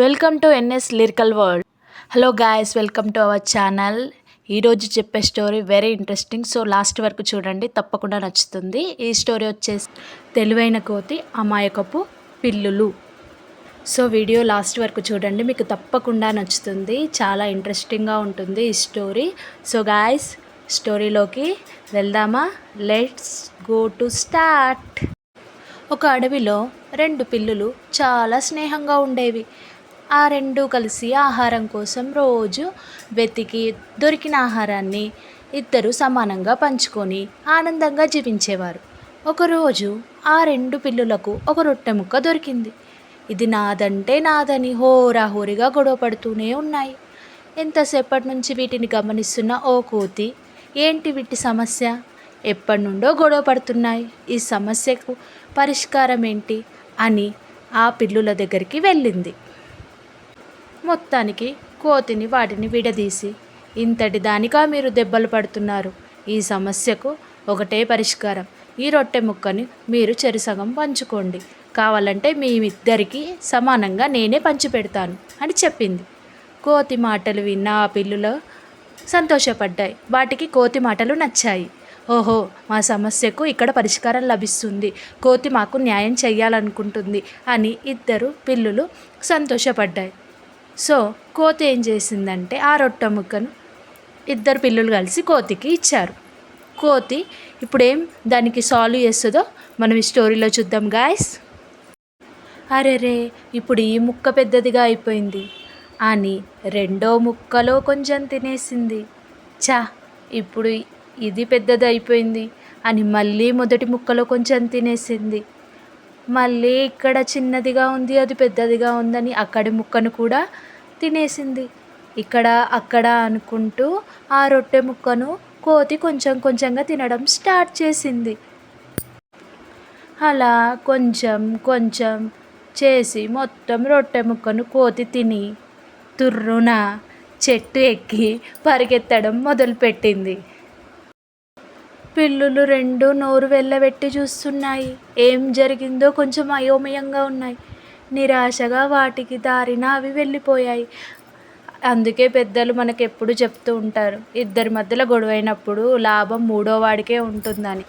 Welcome to NS lyrical world hello guys welcome to our channel ఈరోజు చెప్పే story very interesting so last వరకు చూడండి తప్పకుండా నచ్చుతుంది. ఈ స్టోరీ వచ్చేసి తెలివైన కోతి అమాయకపు పిల్లులు. సో వీడియో లాస్ట్ వరకు చూడండి మీకు తప్పకుండా నచ్చుతుంది. చాలా ఇంట్రెస్టింగ్గా ఉంటుంది ఈ స్టోరీ సో గాయస్ స్టోరీలోకి వెళ్దామా? లెట్స్ గో టు స్టార్ట్ ఒక అడవిలో రెండు పిల్లులు చాలా స్నేహంగా ఉండేవి. ఆ రెండు కలిసి ఆహారం కోసం రోజు వెతికి దొరికిన ఆహారాన్ని ఇద్దరు సమానంగా పంచుకొని ఆనందంగా జీవించేవారు. ఒకరోజు ఆ రెండు పిల్లులకు ఒక రొట్టె ముక్క దొరికింది. ఇది నాదంటే నాదని హోరాహోరిగా గొడవ పడుతూనే ఉన్నాయి. ఎంతసేపటి నుంచి వీటిని గమనిస్తున్న ఓ కోతి ఏంటి వీటి సమస్య? ఎప్పటి నుండో గొడవ పడుతున్నాయి. ఈ సమస్యకు పరిష్కారం ఏంటి? అని ఆ పిల్లుల దగ్గరికి వెళ్ళింది. మొత్తానికి కోతిని వాటిని విడదీసి ఇంతటి దానికా మీరు దెబ్బలు పడుతున్నారు. ఈ సమస్యకు ఒకటే పరిష్కారం. ఈ రొట్టె ముక్కని మీరు చెరుసగం పంచుకోండి. కావాలంటే మీ ఇద్దరికీ సమానంగా నేనే పంచిపెడతాను అని చెప్పింది. కోతి మాటలు విన్న ఆ పిల్లులు సంతోషపడ్డాయి. వాటికి కోతి మాటలు నచ్చాయి. ఓహో మా సమస్యకు ఇక్కడ పరిష్కారం లభిస్తుంది. కోతి మాకు న్యాయం చేయాలనుకుంటుంది అని ఇద్దరు పిల్లులు సంతోషపడ్డాయి. సో కోతి ఏం చేసిందంటే ఆ రొట్టె ముక్కను ఇద్దరు పిల్లలు కలిసి కోతికి ఇచ్చారు. కోతి ఇప్పుడేం దానికి సాల్వ్ చేస్తుందో మనం ఈ స్టోరీలో చూద్దాం గాయస్. అరెరే ఇప్పుడు ఈ ముక్క పెద్దదిగా అయిపోయింది. అని రెండో ముక్కలో కొంచెం తినేసింది. చా ఇప్పుడు ఇది పెద్దది అయిపోయింది అని మళ్ళీ మొదటి ముక్కలో కొంచెం తినేసింది. మళ్ళీ ఇక్కడ చిన్నదిగా ఉంది అది పెద్దదిగా ఉందని అక్కడి ముక్కను కూడా తినేసింది. ఇక్కడ అక్కడ అనుకుంటూ ఆ రొట్టె ముక్కను కోతి కొంచెం కొంచెంగా తినడం స్టార్ట్ చేసింది. అలా కొంచెం కొంచెం చేసి మొత్తం రొట్టె ముక్కను కోతి తిని తుర్రున చెట్టు ఎక్కి పరిగెత్తడం మొదలుపెట్టింది. పిల్లులు రెండు నోరు వెళ్ళబెట్టి చూస్తున్నాయి. ఏం జరిగిందో కొంచెం అయోమయంగా ఉన్నాయి. నిరాశగా వాటికి దారిన అవి వెళ్ళిపోయాయి. అందుకే పెద్దలు మనకు ఎప్పుడు చెప్తూ ఉంటారు. ఇద్దరి మధ్యలో గొడవైనప్పుడు లాభం మూడో వాడికే ఉంటుందని.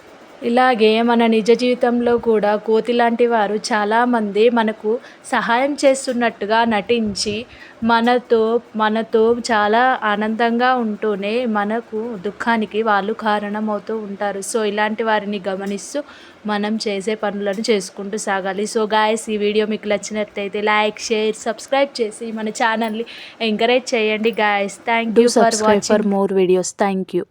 ఇలాగే మన నిజ జీవితంలో కూడా కోతి లాంటి వారు చాలామంది మనకు సహాయం చేస్తున్నట్టుగా నటించి మనతో మనతో చాలా ఆనందంగా ఉంటూనే మనకు దుఃఖానికి వాళ్ళు కారణమవుతూ ఉంటారు సో ఇలాంటి వారిని గమనిస్తూ మనం చేసే పనులను చేసుకుంటూ సాగాలి సో గాయస్ ఈ వీడియో మీకు నచ్చినట్లయితే లైక్ షేర్ సబ్స్క్రైబ్ చేసి మన ఛానల్ని ఎంకరేజ్ చేయండి guys thank you for watching for more videos. Thank you.